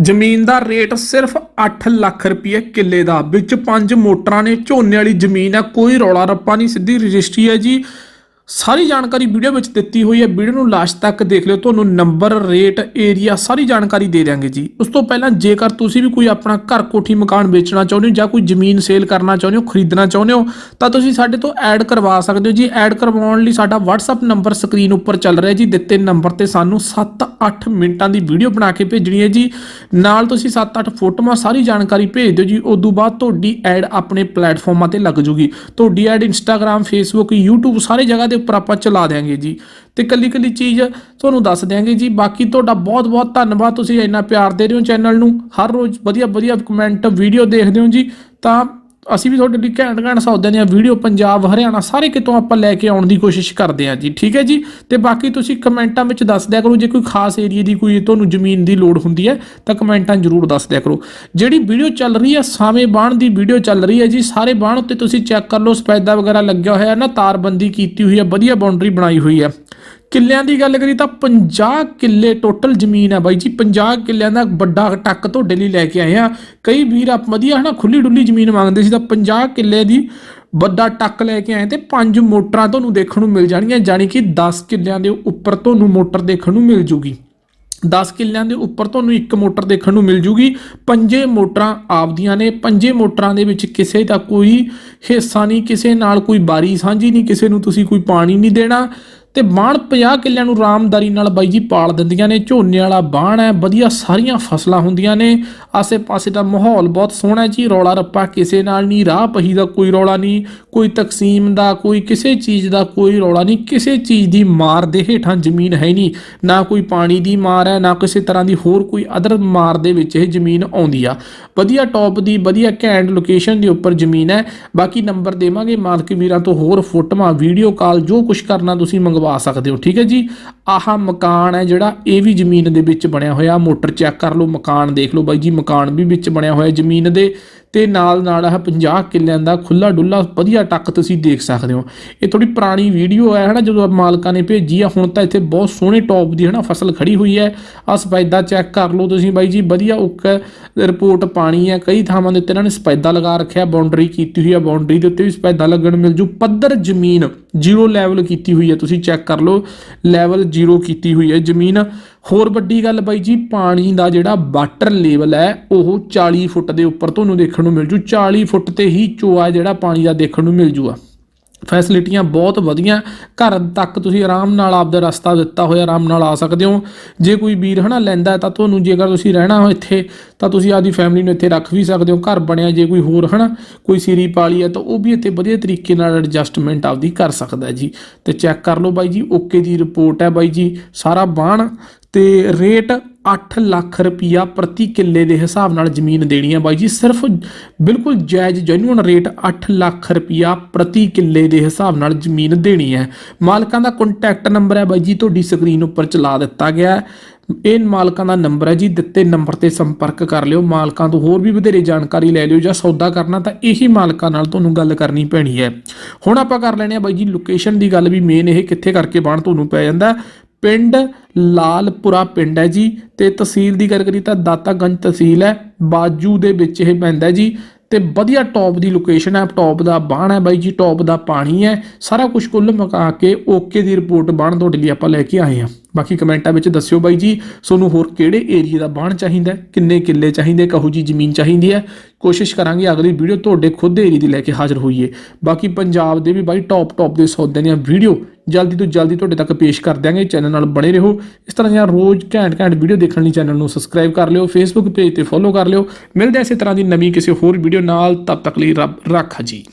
ਜ਼ਮੀਨ ਦਾ ਰੇਟ ਸਿਰਫ 8 ਲੱਖ ਰੁਪਏ ਕਿੱਲੇ ਦਾ, ਵਿੱਚ ਪੰਜ ਮੋਟਰਾਂ ਨੇ, ਝੋਨੇ ਵਾਲੀ ਜ਼ਮੀਨ ਹੈ, ਕੋਈ ਰੌਲਾ ਰੱਪਾ ਨਹੀਂ, ਸਿੱਧੀ ਰਜਿਸਟਰੀ ਹੈ ਜੀ। ਸਾਰੀ ਜਾਣਕਾਰੀ ਵੀਡੀਓ ਵਿੱਚ ਦਿੱਤੀ ਹੋਈ ਹੈ। ਵੀਡੀਓ ਨੂੰ ਲਾਸਟ ਤੱਕ ਦੇਖ ਲਿਓ। ਤੁਹਾਨੂੰ ਨੰਬਰ, ਰੇਟ, ਏਰੀਆ ਸਾਰੀ ਜਾਣਕਾਰੀ ਦੇ ਦਿਆਂਗੇ ਜੀ। ਉਸ ਤੋਂ ਪਹਿਲਾਂ ਜੇਕਰ ਤੁਸੀਂ ਵੀ ਕੋਈ ਆਪਣਾ ਘਰ ਕੋਠੀ ਮਕਾਨ ਵੇਚਣਾ ਚਾਹੁੰਦੇ ਹੋ ਜਾਂ ਕੋਈ ਜ਼ਮੀਨ ਸੇਲ ਕਰਨਾ ਚਾਹੁੰਦੇ ਹੋ, ਖਰੀਦਣਾ ਚਾਹੁੰਦੇ ਹੋ, ਤਾਂ ਤੁਸੀਂ ਸਾਡੇ ਤੋਂ ਐਡ ਕਰਵਾ ਸਕਦੇ ਹੋ ਜੀ। ਐਡ ਕਰਵਾਉਣ ਲਈ ਸਾਡਾ WhatsApp ਨੰਬਰ ਸਕਰੀਨ ਉੱਪਰ ਚੱਲ ਰਿਹਾ ਜੀ। ਦਿੱਤੇ ਨੰਬਰ ਤੇ ਸਾਨੂੰ 7-8 ਮਿੰਟਾਂ ਦੀ ਵੀਡੀਓ ਬਣਾ ਕੇ ਭੇਜਣੀ ਹੈ ਜੀ। ਨਾਲ ਤੁਸੀਂ 7-8 ਫੋਟੋਆਂ ਸਾਰੀ ਜਾਣਕਾਰੀ ਭੇਜ ਦਿਓ ਜੀ। ਉਦੋਂ ਬਾਅਦ ਤੁਹਾਡੀ ਐਡ ਆਪਣੇ ਪਲੇਟਫਾਰਮਾਂ ਤੇ ਲੱਗ ਜੂਗੀ। ਤੁਹਾਡੀ ਐਡ ਇੰਸਟਾਗ੍ਰam ਫੇਸਬੁੱਕ YouTube ਸਾਰੇ ਜਗ੍ਹਾ ਦੇ ਉੱਪਰ ਆਪਾਂ ਚਲਾ ਦਿਆਂਗੇ ਜੀ। ਤੇ ਕੱਲੀ ਕੱਲੀ ਚੀਜ਼ ਤੁਹਾਨੂੰ ਦੱਸ ਦਿਆਂਗੇ ਜੀ। ਬਾਕੀ ਤੁਹਾਡਾ ਬਹੁਤ ਬਹੁਤ ਧੰਨਵਾਦ। ਤੁਸੀਂ ਇੰਨਾ ਪਿਆਰ ਦੇ ਰਹੇ ਹੋ ਚੈਨਲ ਨੂੰ। ਹਰ ਰੋਜ਼ ਵਧੀਆ ਵਧੀਆ ਕਮੈਂਟ ਵੀਡੀਓ ਦੇਖਦੇ ਹੋ ਜੀ। ਤਾਂ ਅਸੀਂ ਵੀ ਤੁਹਾਡੇ ਲਈ ਘੈਂਟ ਘੈਂਟ ਸੌਦਿਆਂ ਦੀਆਂ ਵੀਡੀਓ ਪੰਜਾਬ, ਹਰਿਆਣਾ ਸਾਰੇ ਕਿਤੋਂ ਆਪਾਂ ਲੈ ਕੇ ਆਉਣ ਦੀ ਕੋਸ਼ਿਸ਼ ਕਰਦੇ ਹਾਂ ਜੀ, ਠੀਕ ਹੈ ਜੀ? ਤੇ ਬਾਕੀ ਤੁਸੀਂ ਕਮੈਂਟਾਂ ਵਿੱਚ ਦੱਸ ਦਿਆ ਕਰੋ, ਜੇ ਕੋਈ ਖਾਸ ਏਰੀਆ ਦੀ ਕੋਈ ਤੁਹਾਨੂੰ ਜ਼ਮੀਨ ਦੀ ਲੋੜ ਹੁੰਦੀ ਹੈ, ਤਾਂ ਕਮੈਂਟਾਂ ਜ਼ਰੂਰ ਦੱਸ ਦਿਆ ਕਰੋ। ਜਿਹੜੀ ਵੀਡੀਓ ਚੱਲ ਰਹੀ ਹੈ, ਸਾਵੇਂ ਬਾਣ ਦੀ ਵੀਡੀਓ ਚੱਲ ਰਹੀ ਹੈ ਜੀ, ਸਾਰੇ ਬਾਣ ਉੱਤੇ ਤੁਸੀਂ ਚੈੱਕ ਕਰ ਲਓ, ਸਪੈਦਾ ਵਗੈਰਾ ਲੱਗਿਆ ਹੋਇਆ ਨਾ, ਤਾਰਬੰਦੀ ਕੀਤੀ ਹੋਈ ਹੈ, ਵਧੀਆ ਬਾਉਂਡਰੀ ਬਣਾਈ ਹੋਈ ਹੈ। ਕਿੱਲਿਆਂ ਦੀ ਗੱਲ ਕਰੀ ਤਾਂ 50 ਕਿੱਲੇ ਟੋਟਲ ਜ਼ਮੀਨ ਆ ਬਾਈ ਜੀ। 50 ਕਿੱਲਿਆਂ ਦਾ ਵੱਡਾ ਟੱਕ ਤੁਹਾਡੇ ਲਈ ਲੈ ਕੇ ਆਏ ਆ ਕਈ ਵੀਰ ਆਪ ਵਧੀਆ ਹਨਾ, ਖੁੱਲੀ ਡੁੱਲੀ ਜ਼ਮੀਨ ਮੰਗਦੇ ਸੀ ਤਾਂ 50 ਕਿੱਲੇ ਦੀ ਵੱਡਾ ਟੱਕ ਲੈ ਕੇ ਆਏ ਤੇ ਪੰਜ ਮੋਟਰਾਂ ਤੁਹਾਨੂੰ ਦੇਖਣ ਨੂੰ ਮਿਲ ਜਾਣਗੀਆਂ ਜਾਣੀ ਕਿ 10 ਕਿੱਲਿਆਂ ਦੇ ਉੱਪਰ ਤੁਹਾਨੂੰ ਮੋਟਰ ਦੇਖਣ ਨੂੰ ਮਿਲ ਜੂਗੀ। 10 ਕਿੱਲਿਆਂ ਦੇ ਉੱਪਰ ਤੁਹਾਨੂੰ ਇੱਕ ਮੋਟਰ ਦੇਖਣ ਨੂੰ ਮਿਲ ਜੂਗੀ। ਪੰਜੇ ਮੋਟਰਾਂ ਆਪਦੀਆਂ ਨੇ, ਪੰਜੇ ਮੋਟਰਾਂ ਦੇ ਵਿੱਚ ਕਿਸੇ ਦਾ ਕੋਈ ਹਿੱਸਾ ਨਹੀਂ, ਕਿਸੇ ਨਾਲ ਕੋਈ ਬਾਰੀ ਸਾਂਝੀ ਨਹੀਂ, ਕਿਸੇ ਨੂੰ ਤੁਸੀਂ ਕੋਈ ਪਾਣੀ ਨਹੀਂ ਦੇਣਾ। ਤੇ ਬਾਣ 50 ਕਿੱਲਿਆਂ ਨੂੰ ਰਾਮਦਾਰੀ ਨਾਲ ਬਾਈ ਜੀ ਪਾਲ ਦਿੰਦੀਆਂ ਨੇ। ਝੋਨੇ ਵਾਲਾ ਬਾਣ ਹੈ, ਵਧੀਆ ਸਾਰੀਆਂ ਫਸਲਾਂ ਹੁੰਦੀਆਂ ਨੇ। ਆਸੇ-ਪਾਸੇ ਦਾ ਮਾਹੌਲ ਬਹੁਤ ਸੋਹਣਾ ਜੀ, ਰੌਲਾ ਰੱਪਾ ਕਿਸੇ ਨਾਲ ਨਹੀਂ, ਰਾਹ ਪਹੀ ਦਾ ਕੋਈ ਰੌਲਾ ਨਹੀਂ, ਕੋਈ ਤਕਸੀਮ ਦਾ, ਕੋਈ ਕਿਸੇ ਚੀਜ਼ ਦਾ ਕੋਈ ਰੌਲਾ ਨਹੀਂ, ਕਿਸੇ ਚੀਜ਼ ਦੀ ਮਾਰ ਦੇ ਹੇਠਾਂ ਜ਼ਮੀਨ ਹੈ ਨਹੀਂ। ਨਾ ਕੋਈ ਪਾਣੀ ਦੀ ਮਾਰ ਹੈ, ਨਾ ਕਿਸੇ ਤਰ੍ਹਾਂ ਦੀ ਹੋਰ ਕੋਈ ਅਦਰ ਮਾਰ ਦੇ ਵਿੱਚ ਇਹ ਜ਼ਮੀਨ ਆਉਂਦੀ ਆ। ਵਧੀਆ ਟੌਪ ਦੀ, ਵਧੀਆ ਘੈਂਟ ਲੋਕੇਸ਼ਨ ਦੇ ਉੱਪਰ ਜ਼ਮੀਨ ਹੈ। ਬਾਕੀ ਨੰਬਰ ਦੇਵਾਂਗੇ ਮਾਲਕ ਵੀਰਾਂ ਤੋਂ ਹੋਰ ਫੋਟੋਆਂ ਵੀਡੀਓ ਕਾਲ ਜੋ ਕੁਝ ਕਰਨਾ ਤੁਸੀਂ ਮੰਗਵਾ ਸਕਦੇ ਹੋ। ਠੀਕ ਹੈ ਜੀ? ਆਹ ਮਕਾਨ ਹੈ ਜਿਹੜਾ ਇਹ ਵੀ ਜ਼ਮੀਨ ਦੇ ਵਿੱਚ ਬਣਿਆ ਹੋਇਆ। ਮੋਟਰ ਚੈੱਕ ਕਰ ਲਓ, ਮਕਾਨ ਦੇਖ ਲਓ ਬਾਈ ਜੀ, ਮਕਾਨ ਵੀ ਵਿੱਚ ਬਣਿਆ ਹੋਇਆ ਜ਼ਮੀਨ ਦੇ ਤੇ ਨਾਲ ਨਾਲ ਆਹ 50 ਕਿੱਲਿਆਂ ਦਾ ਖੁੱਲਾ ਡੁੱਲਾ ਵਧੀਆ ਟੱਕ ਤੁਸੀਂ ਦੇਖ ਸਕਦੇ ਹੋ। ਇਹ ਥੋੜੀ ਪੁਰਾਣੀ ਵੀਡੀਓ ਹੈ, ਹਨਾ, ਜਦੋਂ ਮਾਲਕਾਂ ਨੇ ਭੇਜੀ ਆ, ਹੁਣ ਤਾਂ ਇੱਥੇ ਬਹੁਤ ਸੋਹਣੇ ਟੌਪ ਦੀ, ਹਨਾ, ਫਸਲ ਖੜੀ ਹੋਈ ਹੈ। ਆ ਸਪੈਦਾ ਚੈੱਕ ਕਰ ਲਓ ਤੁਸੀਂ ਬਾਈ ਜੀ, ਵਧੀਆ ਉੱਕ ਰਿਪੋਰਟ ਪਾਣੀ ਹੈ। ਕਈ ਥਾਵਾਂ ਦੇ ਉੱਤੇ ਇਹਨਾਂ ਨੇ ਸਪੈਦਾ ਲਗਾ ਰੱਖਿਆ ਬਾਉਂਡਰੀ ਕੀਤੀ ਹੋਈ ਹੈ ਬਾਉਂਡਰੀ ਦੇ ਉੱਤੇ ਵੀ ਸਪੈਦਾ ਲੱਗਣ ਮਿਲ ਜੂ। ਪੱਧਰ ਜ਼ਮੀਨ ਜ਼ੀਰੋ ਲੈਵਲ ਕੀਤੀ ਹੋਈ ਹੈ, ਤੁਸੀਂ ਚੈੱਕ ਕਰ ਲਓ। ਲੈਵਲ ਜ਼ੀਰੋ ਕੀਤੀ ਹੋਈ ਹੈ ਜ਼ਮੀਨ। ਹੋਰ ਵੱਡੀ ਗੱਲ ਬਾਈ ਜੀ, ਪਾਣੀ ਦਾ ਜਿਹੜਾ ਵਾਟਰ ਲੈਵਲ ਹੈ, ਉਹ 40 ਫੁੱਟ ਦੇ ਉੱਪਰ ਤੁਹਾਨੂੰ ਦੇਖਣ ਨੂੰ ਮਿਲ ਜੂ। 40 ਫੁੱਟ ਤੇ ਹੀ ਚੋਆ ਜਿਹੜਾ ਪਾਣੀ ਦਾ ਦੇਖਣ ਨੂੰ ਮਿਲ ਜੂਗਾ। ਫੈਸਿਲਿਟੀਆਂ ਬਹੁਤ ਵਧੀਆ। ਘਰ ਤੱਕ ਤੁਸੀਂ ਆਰਾਮ ਨਾਲ ਆਪਦਾ ਰਸਤਾ ਦਿੱਤਾ ਹੋਇਆ, ਆਰਾਮ ਨਾਲ ਆ ਸਕਦੇ ਹੋ। ਜੇ ਕੋਈ ਵੀਰ ਹਨਾ ਲੈਂਦਾ ਤਾਂ ਤੁਹਾਨੂੰ ਜੇਕਰ ਤੁਸੀਂ ਰਹਿਣਾ ਹੋ ਇੱਥੇ, ਤਾਂ ਤੁਸੀਂ ਆਪਦੀ ਫੈਮਿਲੀ ਨੂੰ ਇੱਥੇ ਰੱਖ ਵੀ ਸਕਦੇ ਹੋ। ਘਰ ਬਣਿਆ ਜੇ ਕੋਈ ਹੋਰ ਹਨਾ, ਕੋਈ ਸੀਰੀ ਪਾਲੀ ਹੈ, ਤਾਂ ਉਹ ਵੀ ਇੱਥੇ ਵਧੀਆ ਤਰੀਕੇ ਨਾਲ ਐਡਜਸਟਮੈਂਟ ਆਪਦੀ ਕਰ ਸਕਦਾ ਜੀ। ਤੇ ਚੈੱਕ ਕਰ ਲਓ ਬਾਈ ਜੀ ਓਕੇ ਦੀ ਰਿਪੋਰਟ ਹੈ ਬਾਈ ਜੀ, ਸਾਰਾ ਬਾਣ। ਤੇ ਰੇਟ 8 ਲੱਖ ਰੁਪਿਆ ਪ੍ਰਤੀ ਕਿੱਲੇ ਦੇ ਹਿਸਾਬ ਨਾਲ ਜ਼ਮੀਨ ਦੇਣੀ ਹੈ ਬਾਈ ਜੀ। ਸਿਰਫ ਬਿਲਕੁਲ ਜਾਇਜ਼ ਜੈਨੂਨ ਰੇਟ 8 ਲੱਖ ਰੁਪਿਆ ਪ੍ਰਤੀ ਕਿੱਲੇ ਦੇ ਹਿਸਾਬ ਨਾਲ ਜ਼ਮੀਨ ਦੇਣੀ ਹੈ। ਮਾਲਕਾਂ ਦਾ ਕੰਟੈਕਟ ਨੰਬਰ ਹੈ ਬਾਈ ਜੀ, ਤੁਹਾਡੀ ਸਕਰੀਨ ਉੱਪਰ ਚਲਾ ਦਿੱਤਾ ਗਿਆ ਇਹ ਮਾਲਕਾਂ ਦਾ ਨੰਬਰ ਹੈ ਜੀ, ਦਿੱਤੇ ਨੰਬਰ ਤੇ ਸੰਪਰਕ ਕਰ ਲਿਓ। ਮਾਲਕਾਂ ਤੋਂ ਹੋਰ ਵੀ ਵਧੇਰੇ ਜਾਣਕਾਰੀ ਲੈ ਲਿਓ ਜਾਂ ਸੌਦਾ ਕਰਨਾ ਤਾਂ ਇਹੀ ਮਾਲਕਾਂ ਨਾਲ ਤੁਹਾਨੂੰ ਗੱਲ ਕਰਨੀ ਪੈਣੀ ਹੈ। ਹੁਣ ਆਪਾਂ ਕਰ ਲੈਣੇ ਆ ਬਾਈ ਜੀ ਲੋਕੇਸ਼ਨ ਦੀ ਗੱਲ ਵੀ ਮੇਨ ਇਹ ਕਿੱਥੇ ਕਰਕੇ ਬਣ ਤੁਹਾਨੂੰ ਪੈ ਜਾਂਦਾ। ਪਿੰਡ ਲਾਲਪੁਰਾ ਪਿੰਡ ਹੈ ਜੀ। ਤੇ ਤਹਿਸੀਲ ਦੀ ਗੱਲ ਕਰੀ ਤਾਂ ਦਾਤਾਗੰਜ ਤਹਿਸੀਲ ਹੈ। ਬਾਜੂ ਦੇ ਵਿੱਚ ਇਹ ਪੈਂਦਾ ਜੀ। ਤੇ ਵਧੀਆ ਟੌਪ ਦੀ ਲੋਕੇਸ਼ਨ ਹੈ। ਟੌਪ ਦਾ ਬਾਣ ਹੈ ਬਾਈ ਜੀ। ਟੌਪ ਦਾ ਪਾਣੀ ਹੈ। ਸਾਰਾ ਕੁਝ ਕੁੱਲ ਮਕਾ ਕੇ ਓਕੇ ਦੀ ਰਿਪੋਰਟ ਬਾਣ ਤੁਹਾਡੇ ਲਈ ਆਪਾਂ ਲੈ ਕੇ ਆਏ ਹਾਂ। ਬਾਕੀ ਕਮੈਂਟਾਂ ਵਿੱਚ ਦੱਸਿਓ ਬਾਈ ਜੀ, ਤੁਹਾਨੂੰ ਹੋਰ ਕਿਹੜੇ ਏਰੀਆ ਦਾ ਬਾਣ ਚਾਹੀਦਾ ਕਿੰਨੇ ਕਿੱਲੇ ਚਾਹੀਦੇ? ਕਹੋ ਜੀ ਜ਼ਮੀਨ ਚਾਹੀਦੀ ਹੈ? ਕੋਸ਼ਿਸ਼ ਕਰਾਂਗੇ ਅਗਲੀ ਵੀਡੀਓ ਤੁਹਾਡੇ ਖੁਦ ਦੇ ਏਰੀਆ ਦੀ ਲੈ ਕੇ ਹਾਜ਼ਰ ਹੋਈਏ। ਬਾਕੀ ਪੰਜਾਬ ਦੇ ਵੀ ਬਾਈ ਟੌਪ ਟੌਪ ਦੇ ਸੌਦਿਆਂ ਦੀਆਂ ਵੀਡੀਓ ਜਲਦੀ ਤੋਂ ਜਲਦੀ ਤੁਹਾਡੇ ਤੱਕ ਪੇਸ਼ ਕਰ ਦਿਆਂਗੇ ਚੈਨਲ ਨਾਲ ਬਣੇ ਰਹੋ। ਇਸ ਤਰ੍ਹਾਂ ਦੀਆਂ ਰੋਜ਼ ਘੈਂਟ ਘੈਂਟ ਵੀਡੀਓ ਦੇਖਣ ਲਈ ਚੈਨਲ ਨੂੰ ਸਬਸਕ੍ਰਾਈਬ ਕਰ ਲਿਓ ਫੇਸਬੁੱਕ ਪੇਜ ਤੇ ਫੋਲੋ ਕਰ ਲਿਓ। ਮਿਲਦੇ ਇਸੇ ਤਰ੍ਹਾਂ ਦੀ ਨਵੀਂ ਕਿਸੇ ਹੋਰ ਵੀਡੀਓ ਨਾਲ, ਤਦ ਤੱਕ ਲਈ ਰੱਬ ਰਾਖਾ ਜੀ।